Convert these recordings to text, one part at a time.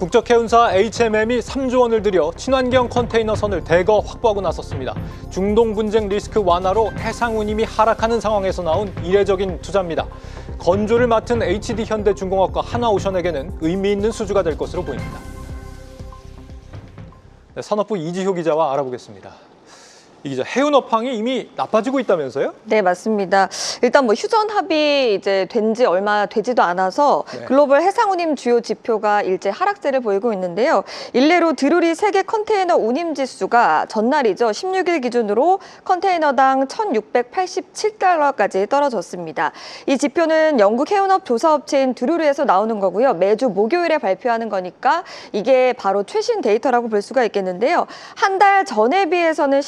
국적해운사 HMM이 3조 원을 들여 친환경 컨테이너 선을 대거 확보하고 나섰습니다. 중동 분쟁 리스크 완화로 해상 운임이 하락하는 상황에서 나온 이례적인 투자입니다. 건조를 맡은 HD 현대중공업과 하나오션에게는 의미 있는 수주가 될 것으로 보입니다. 네, 산업부 이지효 기자와 알아보겠습니다. 이 기자, 해운 업황이 이미 나빠지고 있다면서요? 네, 맞습니다. 일단 뭐 휴전 합의 이제 된 지 얼마 되지도 않아서 네. 글로벌 해상 운임 주요 지표가 일제 하락세를 보이고 있는데요. 일례로 드루리 세계 컨테이너 운임 지수가 전날이죠. 16일 기준으로 컨테이너당 1,687달러까지 떨어졌습니다. 이 지표는 영국 해운업 조사업체인 드루리에서 나오는 거고요. 매주 목요일에 발표하는 거니까 이게 바로 최신 데이터라고 볼 수가 있겠는데요. 한 달 전에 비해서는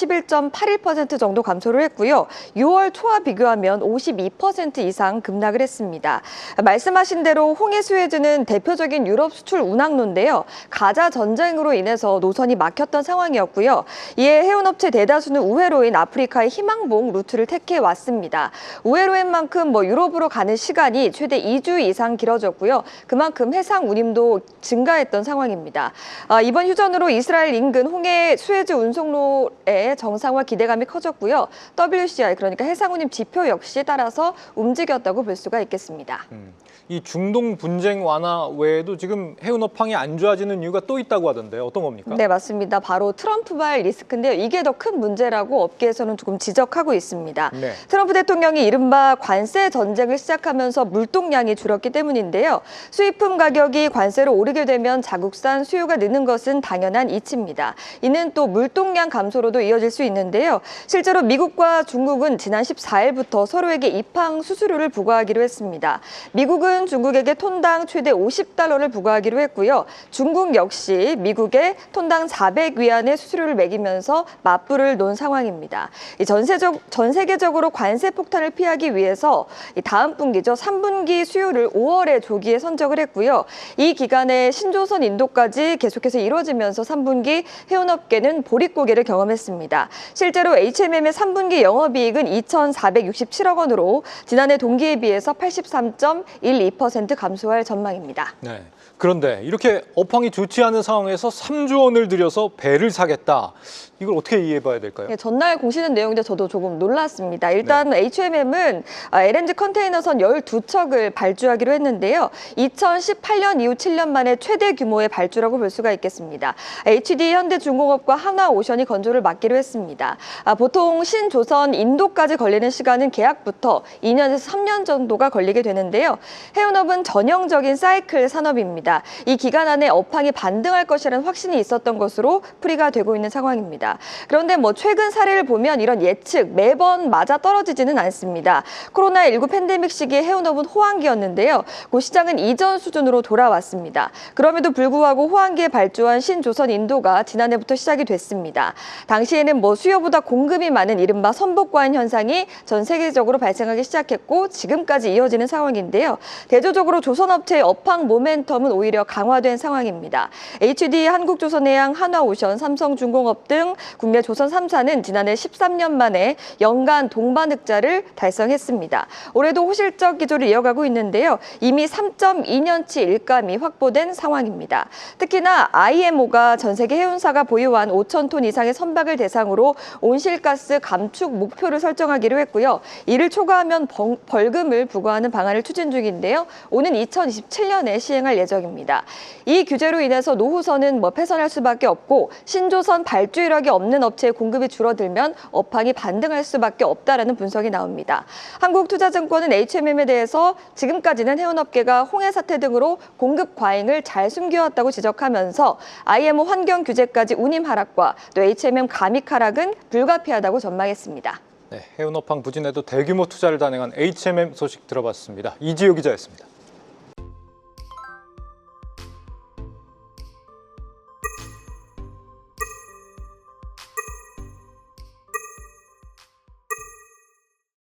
11.81% 정도 감소를 했고요. 6월 초와 비교하면 52% 이상 급락을 했습니다. 말씀하신 대로 홍해 수혜주는 대표적인 유럽 수출 운항로인데요. 가자 전쟁으로 인해서 노선이 막혔던 상황이었고요. 이에 해운업체 대다수는 우회로인 아프리카의 희망봉 루트를 택해 왔습니다. 우회로인 만큼 뭐 유럽으로 가는 시간이 최대 2주 이상 길어졌고요. 그만큼 해상 운임도 증가했던 상황입니다. 아, 이번 휴전으로 이스라엘 인근 홍해 수혜주 운송로의 정상 화 기대감이 커졌고요. WCI 그러니까 해상 운임 지표 역시 따라서 움직였다고 볼 수가 있겠습니다. 음, 이 중동 분쟁 완화 외에도 지금 해운 업황이 안 좋아지는 이유가 또 있다고 하던데요. 어떤 겁니까? 네, 맞습니다. 바로 트럼프발 리스크인데요. 이게 더 큰 문제라고 업계에서는 조금 지적하고 있습니다. 네. 트럼프 대통령이 이른바 관세 전쟁을 시작하면서 물동량이 줄었기 때문인데요. 수입품 가격이 관세로 오르게 되면 자국산 수요가 느는 것은 당연한 이치입니다. 이는 또 물동량 감소로도 이어질 수 있는 데요. 실제로 미국과 중국은 지난 14일부터 서로에게 입항 수수료를 부과하기로 했습니다. 미국은 중국에게 톤당 최대 50달러를 부과하기로 했고요. 중국 역시 미국에 톤당 400위안의 수수료를 매기면서 맞불을 놓은 상황입니다. 이 전세적, 전 세계적으로 관세 폭탄을 피하기 위해서 이 다음 분기죠. 3분기 수요를 5월에 조기에 선적을 했고요. 이 기간에 신조선 인도까지 계속해서 이루어지면서 3분기 해운업계는 보릿고개를 경험했습니다. 실제로 HMM의 3분기 영업이익은 2,467억 원으로 지난해 동기에 비해서 83.12% 감소할 전망입니다. 네. 그런데 이렇게 업황이 좋지 않은 상황에서 3조 원을 들여서 배를 사겠다. 이걸 어떻게 이해해봐야 될까요? 예, 전날 공시는 내용인데 저도 조금 놀랐습니다. 일단 HMM은 LNG 컨테이너선 12척을 발주하기로 했는데요. 2018년 이후 7년 만에 최대 규모의 발주라고 볼 수가 있겠습니다. HD 현대중공업과 하나오션이 건조를 맡기로 했습니다. 아, 보통 신조선 인도까지 걸리는 시간은 계약부터 2년에서 3년 정도가 걸리게 되는데요. 해운업은 전형적인 사이클 산업입니다. 이 기간 안에 업황이 반등할 것이라는 확신이 있었던 것으로 풀이가 되고 있는 상황입니다. 그런데 뭐 최근 사례를 보면 이런 예측 매번 맞아 떨어지지는 않습니다. 코로나19 팬데믹 시기에 해운업은 호황기였는데요. 그 시장은 이전 수준으로 돌아왔습니다. 그럼에도 불구하고 호황기에 발주한 신조선 인도가 지난해부터 시작이 됐습니다. 당시에는 뭐 수요 보다 공급이 많은 이른바 선복과인 현상이 전 세계적으로 발생하기 시작했고 지금까지 이어지는 상황인데요. 대조적으로 조선업체의 업황 모멘텀은 오히려 강화된 상황입니다. HD 한국조선해양, 한화오션, 삼성중공업 등 국내 조선 3사는 지난해 13년 만에 연간 동반 흑자를 달성했습니다. 올해도 호실적 기조를 이어가고 있는데요. 이미 3.2년치 일감이 확보된 상황입니다. 특히나 IMO가 전 세계 해운사가 보유한 5천 톤 이상의 선박을 대상으로 온실가스 감축 목표를 설정하기로 했고요. 이를 초과하면 벌- 벌금을 부과하는 방안을 추진 중인데요. 오는 2027년에 시행할 예정입니다. 이 규제로 인해서 노후선은 뭐 폐선할 수밖에 없고 신조선 발주 이력이 없는 업체의 공급이 줄어들면 업황이 반등할 수밖에 없다라는 분석이 나옵니다. 한국투자증권은 HMM에 대해서 지금까지는 해운업계가 홍해 사태 등으로 공급 과잉을 잘 숨겨왔다고 지적하면서 IMO 환경 규제까지 운임 하락과 또 HMM 감익 하락 은 불가피하다고 전망했습니다. 네, 해운 업황 부진에도 대규모 투자를 단행한 HMM 소식 들어봤습니다. 이지효 기자였습니다.